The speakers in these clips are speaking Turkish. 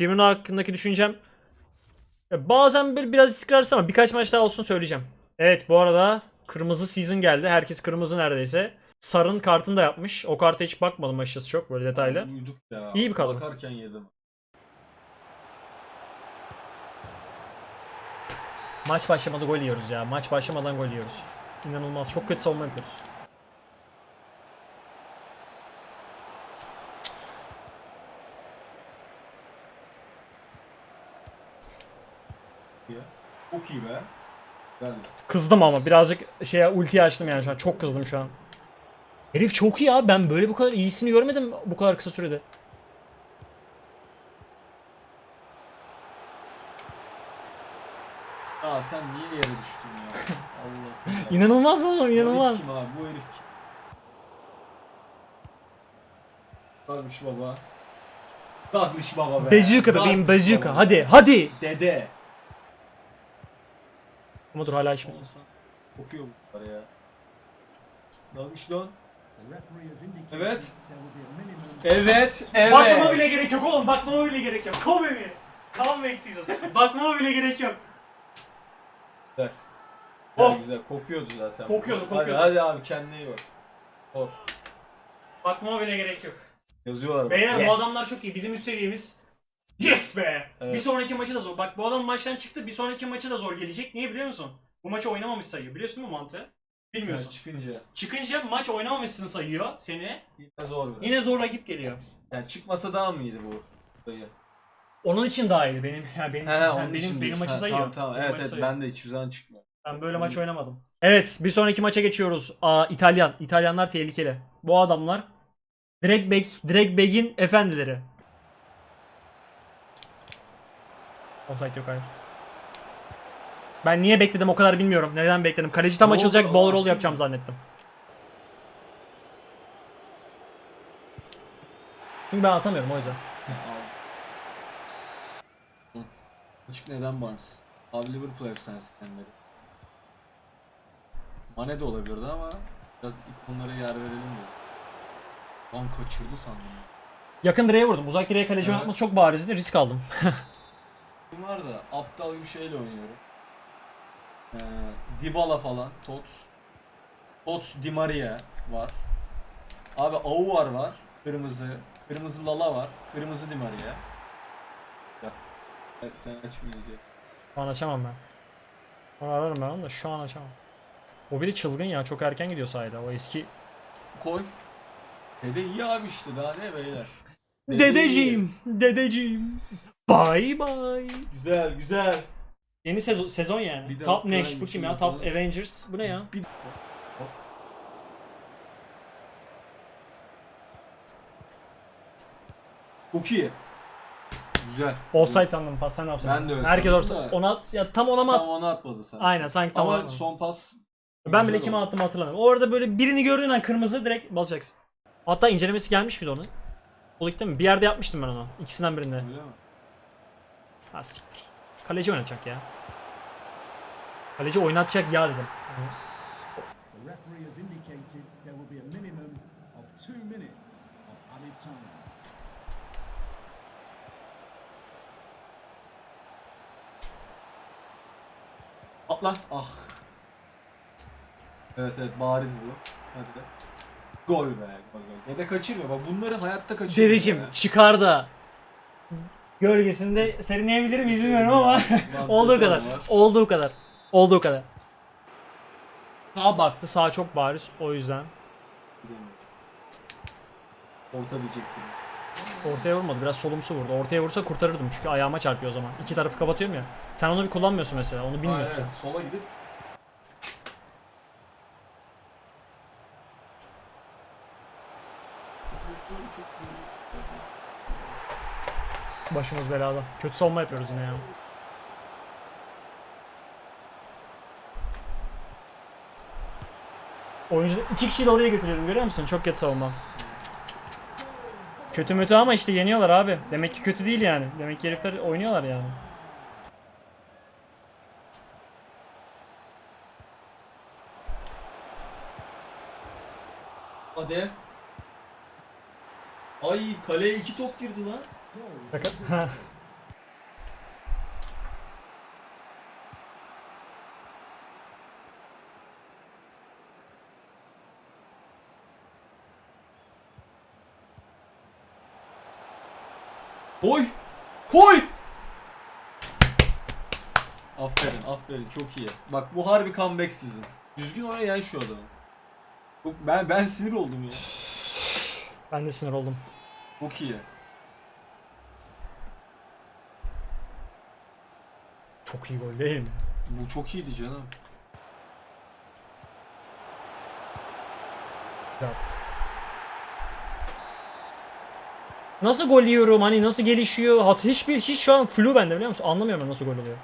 Firmino hakkındaki düşüncem ya bazen bir biraz istikrarsız ama birkaç maç daha olsun söyleyeceğim. Evet bu arada kırmızı season geldi. Herkes kırmızı neredeyse. Sarın kartını da yapmış. O karta hiç bakmadım açıkçası çok böyle detaylı. Ya. İyi bir kadro. Bakarken yedim. Maç başlamadan gol yiyoruz ya. Maç başlamadan gol yiyoruz. İnanılmaz. Çok kötü savunma yapıyoruz. Ya. Çok iyi be. Güzel. Kızdım ama birazcık şeye ulti açtım yani şu an. Çok kızdım şu an. Herif çok iyi abi. Ben böyle bu kadar iyisini görmedim bu kadar kısa sürede. Aa sen niye yere düştün ya? Allah Allah. İnanılmaz oğlum Bu inanılmaz. herif kim abi? Bu herif kim? Dalmış baba. Dalmış baba be. Bazooka bebeğim Dalmış bazooka. baba. Hadi hadi. Dede. Ama dur hala. Olsan kokuyor bunlar ya. Dalmış lan. Evet. Evet, evet. Bakmama bile gerek yok oğlum. Bakmama bile gerek yok. Kobe mi? Comeback season. Bakmama bile gerek yok. Güzel. Oh. Güzel, güzel. Kokuyordu zaten. Kokuyordu, Hadi, kokuyordu. hadi abi kendine iyi bak. Or. Bakmama bile gerek yok. Yazıyorlar. Beyler Yes. bu adamlar çok iyi. Bizim üst seviyemiz. Yes be! Evet. Bir sonraki maçı da zor. Bak bu adam maçtan çıktı. Bir sonraki maçı da zor gelecek. Niye biliyor musun? Bu maçı oynamamış sayıyor. Biliyorsun mi mantığı? Bilmiyorsun. Evet, çıkınca. Çıkınca maç oynamamışsın sayıyor seni. Yine zor biraz. Yine zor rakip geliyor. Yani çıkmasa daha mı iyiydi bu? Dayı. Onun için daha iyiydi benim. Yani benim, He, için, yani benim, için benim maçı sayıyor. Tamam tamam. Benim Evet evet sayıyor. ben de hiçbir zaman çıkmıyor. Ben böyle maç oynamadım. Evet bir sonraki maça geçiyoruz. Aa İtalyan. İtalyanlar tehlikeli. Bu adamlar direkt bek, direkt begin efendileri. Offside yok hayır. Ben niye bekledim o kadar bilmiyorum. Neden bekledim? Kaleci tam açılacak ball roll yapacağım zannettim. Çünkü ben atamıyorum o yüzden. Açık neden Barnes? Abi Liverpool efsanesi kendileri. Mane de olabilirdi ama biraz ikonlara yer verelim diye. Lan kaçırdı sandım. Yakın direğe vurdum. Uzak direğe kaleci Evet. oynatması çok barizdi. Risk aldım. Var da aptal bir şeyle oynuyorum. Ee, Dybala falan, Tots. Tots Di Maria var. Abi Aouar var. Kırmızı. Kırmızı Lala var. Kırmızı Di Maria. Bak. Evet, sen aç bir video. Şu an açamam ben. Onu ararım ben onu da şu an açamam. O biri çılgın ya çok erken gidiyor sahada. O eski Koy. Dede iyi abi işte daha ne beyler. Dede Dedeciğim, dedeciğim. Bye bye. Güzel güzel. Yeni sezon, sezon yani. Bir de Top Prime Nash bu kim ya? Top yapalım. Avengers. Bu ne ya? Bir... Çok iyi. Güzel. Offside sandım pas sen offside. Ben de öyle Herkes sandım da. Ona ya tam ona mı Tam at- onu atmadı sanki. Aynen sanki tam ona Ama atmadı. son pas Ben bile güzel kime oldu. attım hatırlamıyorum. Orada böyle birini gördüğün an kırmızı direkt basacaksın. Hatta incelemesi gelmiş miydi onun? O ligde mi? Bir yerde yapmıştım ben onu. İkisinden birinde. Öyle mi? Ha siktir. Kaleci oynatacak ya. Kaleci oynatacak ya dedim. The referee has indicated there will be a minimum of two minutes of added time. Atla. Ah. Evet evet bariz bu. Hadi de. Gol be. Gol gol. Ya da kaçırma. Bak bunları hayatta kaçırma. Dedeciğim ya. çıkar da gölgesinde serinleyebilir miyiz bilmiyorum ama olduğu kadar. Olduğu kadar. Olduğu kadar. Sağa baktı. Sağ çok bariz. O yüzden. Orta diyecektim. Ortaya vurmadı. Biraz solumsu vurdu. Ortaya vursa kurtarırdım. Çünkü ayağıma çarpıyor o zaman. İki tarafı kapatıyorum ya. Sen onu bir kullanmıyorsun mesela. Onu bilmiyorsun. evet, sola gidip Başımız belada. Kötü savunma yapıyoruz yine ya. Oyuncu iki kişiyi de oraya götürüyorum görüyor musun? Çok kötü savunma. Kötü mütü ama işte yeniyorlar abi. Demek ki kötü değil yani. Demek ki herifler oynuyorlar yani. Hadi. Ay kaleye iki top girdi lan. Bakın. Oy! Koy! Aferin aferin çok iyi. Bak bu harbi comeback sizin. Düzgün oraya yay şu adamı. Ben ben sinir oldum ya. Ben de sinir oldum. Çok iyi. Çok iyi gol değil mi? Bu çok iyiydi canım. Evet. Nasıl gol yiyorum hani nasıl gelişiyor? Hat hiçbir hiç şu an flu bende biliyor musun? Anlamıyorum ben nasıl gol oluyor.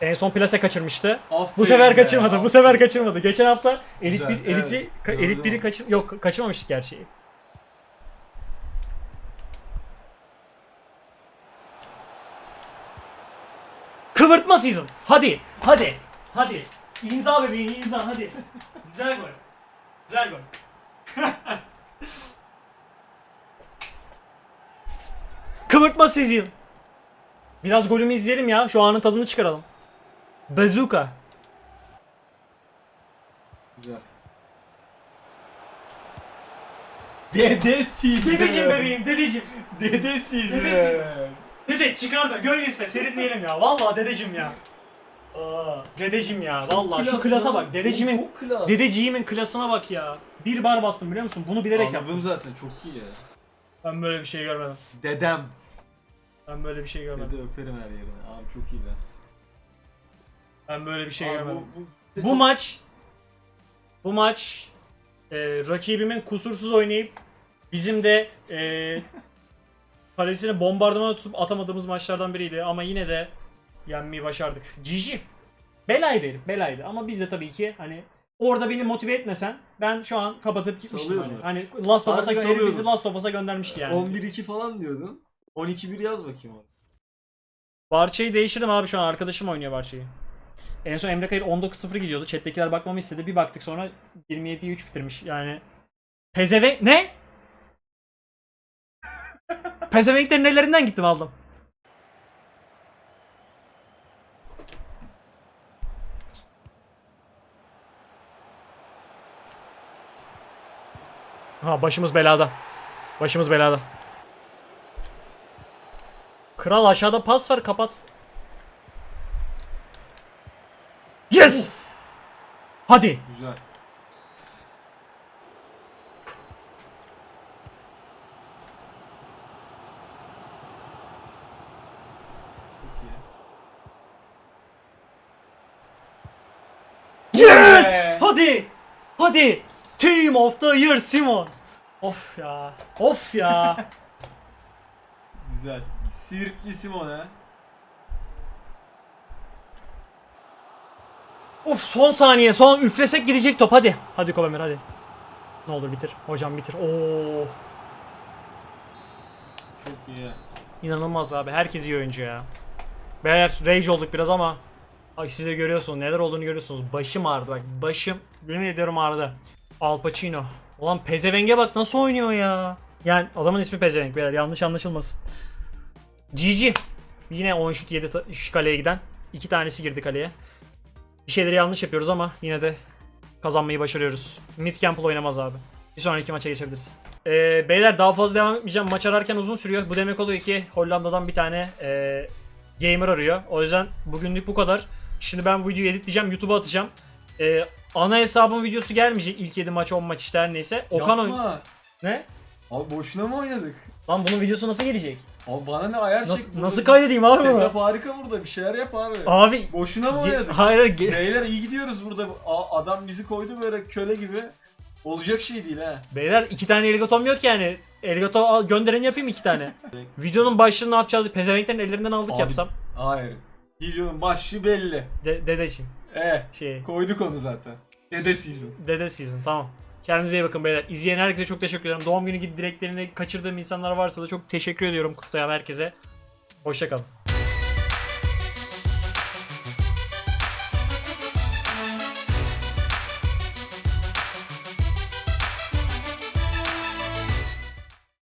En son plase kaçırmıştı. Aferin Bu sefer be, kaçırmadı. Bu sefer kaçırmadı. Geçen hafta elit Güzel, bir eliti evet. elit biri kaçır yok kaçırmamıştık gerçi. Kıvırtma season. Hadi. Hadi. Hadi. İmza bebeğim imza hadi. Güzel gol. Güzel gol. Kıvırtma season. Biraz golümü izleyelim ya. Şu anın tadını çıkaralım. Bazooka. Güzel. Dedesiz. Dedeciğim bebeğim dedeciğim. Dedesiz. Dedesiz. Dede çıkar da gölgesine serinleyelim ya. Vallahi dedeciğim ya. Dedeciğim ya. Vallahi şu klasa bak. Dedeciğimin Çok klas. dedeciğimin klasına bak ya. Bir bar bastım biliyor musun? Bunu bilerek Anladım yaptım. zaten çok iyi ya. Ben böyle bir şey görmedim. Dedem. Ben böyle bir şey görmedim. Dede öperim her yerine. Abi çok iyi lan. Ben böyle bir şey Abi görmedim. bu, Bu, bu, maç bu maç e, rakibimin kusursuz oynayıp bizim de e, kalesine bombardımana tutup atamadığımız maçlardan biriydi ama yine de yenmeyi başardık. GG. Belaydı herif, belaydı ama biz de tabii ki hani orada beni motive etmesen ben şu an kapatıp gitmiştim. Hani, Salıyordun. hani Last of Us'a Harbi herif bizi salıyordun. Last of Us'a göndermişti yani. 11-2 falan diyordun. 12-1 yaz bakayım oraya. Barça'yı değiştirdim abi şu an arkadaşım oynuyor Barça'yı. En son Emre Kayır 19-0 gidiyordu. Chat'tekiler bakmamı istedi. Bir baktık sonra 27'yi 3 bitirmiş. Yani Pezeve ne? Pezevenklerin ellerinden gittim aldım. Ha başımız belada. Başımız belada. Kral aşağıda pas ver kapat. Yes! Hadi. Güzel. Çok iyi. Yes! Be! Hadi. Hadi. Team of the year Simon. Of ya. Of ya. Güzel. Sirkli Simon ha. of son saniye. Son üflesek gidecek top hadi. Hadi Kobemir hadi. Ne olur bitir. Hocam bitir. Oo. Çok iyi. İnanılmaz abi. Herkes iyi oyuncu ya. Beyler rage olduk biraz ama Ay siz de görüyorsunuz. Neler olduğunu görüyorsunuz. Başım ağrıdı bak. Başım yemin ediyorum ağrıdı. Al Pacino. Ulan Pezeveng'e bak nasıl oynuyor ya. Yani adamın ismi Pezevenk beyler. Yanlış anlaşılmasın. GG. Yine 10 şut 7 ta- şu kaleye giden. iki tanesi girdi kaleye. Bir şeyleri yanlış yapıyoruz ama yine de kazanmayı başarıyoruz. Mid Campbell oynamaz abi. Bir sonraki maça geçebiliriz. Ee, beyler daha fazla devam etmeyeceğim. Maç ararken uzun sürüyor. Bu demek oluyor ki Hollanda'dan bir tane ee, gamer arıyor. O yüzden bugünlük bu kadar. Şimdi ben bu videoyu editleyeceğim. YouTube'a atacağım. Ee, ana hesabın videosu gelmeyecek. İlk 7 maç 10 maç işte her neyse. Okan oyn... Yapma. Ne? Abi boşuna mı oynadık? Lan bunun videosu nasıl gelecek? Abi bana ne ayar Nasıl, çek. nasıl kaydedeyim abi bunu? Setup harika burada bir şeyler yap abi. Abi Boşuna mı ge- oynadık? hayır hayır, ge- Beyler iyi gidiyoruz burada. A- adam bizi koydu böyle köle gibi. Olacak şey değil ha. Beyler iki tane Elgatom yok yani. Elgato al gönderin yapayım iki tane. Videonun başlığını ne yapacağız? Pezevenklerin ellerinden aldık Abi- yapsam. Hayır. Videonun başlığı belli. De- dedeciğim. Eh Şey. koyduk onu zaten. Dede season. Dede season tamam. Kendinize iyi bakın beyler. İzleyen herkese çok teşekkür ederim. Doğum günü gibi dileklerini kaçırdığım insanlar varsa da çok teşekkür ediyorum kutlayan herkese. Hoşçakalın.